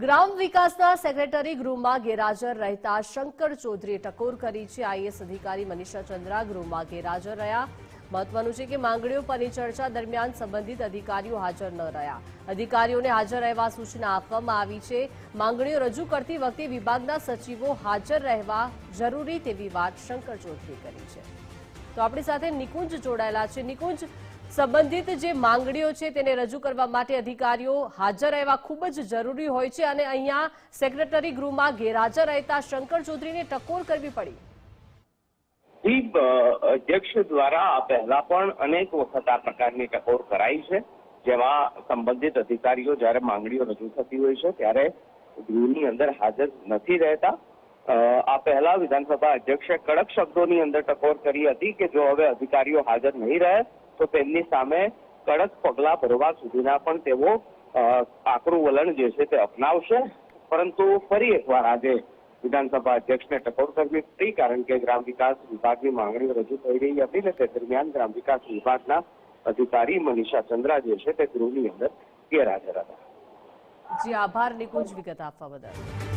ગ્રામ વિકાસના સેક્રેટરી ગૃહમાં ગેરહાજર રહેતા શંકર ચૌધરીએ ટકોર કરી છે. આઈએસ અધિકારી મનીષા ચંદ્રા ગૃહમાં ગેરહાજર રહ્યા. મહત્વનું છે કે માંગણીઓ પરની ચર્ચા દરમિયાન સંબંધિત અધિકારીઓ હાજર ન રહ્યા. અધિકારીઓને હાજર રહેવા સૂચના આપવામાં આવી છે. માંગણીઓ રજૂ કરતી વખતે વિભાગના સચિવો હાજર રહેવા જરૂરી તેવી વાત શંકર ચૌધરીએ કરી છે. તો આપણી સાથે નિકુંજ જોડાયેલા છે. નિકુંજ સંબંધિત જે માંગણીઓ છે તેને રજૂ કરવા માટે અધિકારીઓ હાજર રહેવા ખૂબ જ જરૂરી હોય છે અને અહીંયા સેક્રેટરી ગૃહમાં ગેરહાજર રહેતા શંકર ચૌધરીને ટકોર કરવી પડી. અધ્યક્ષ દ્વારા પહેલા પણ અનેક વખત આ પ્રકારની ટકોર કરાઈ છે. જેમાં સંબંધિત અધિકારીઓ જ્યારે માંગણીઓ રજૂ થતી હોય છે ત્યારે ગૃહની અંદર હાજર નથી રહેતા. આ પહેલા વિધાનસભા અધ્યક્ષે કડક શબ્દોની અંદર ટકોર કરી હતી કે જો હવે અધિકારીઓ હાજર નહીં રહે તો તેમની સામે કડક પગલાં ભરવા સુધીના પણ તેઓ આકરું વલણ જે છે તે અપનાવશે. પરંતુ ફરી એકવાર આજે વિધાનસભા અધ્યક્ષને ટકોર કરવી હતી કારણ કે ગ્રામ વિકાસ વિભાગની માંગણીઓ રજૂ થઈ રહી હતી ને તે દરમિયાન ગ્રામ વિકાસ વિભાગના અધિકારી મનીષા ચંદ્રા જે છે તે ગૃહની અંદર ગેરહાજર હતા. જી, આભાર. નિકુંજ વિગત આપવા બદલ.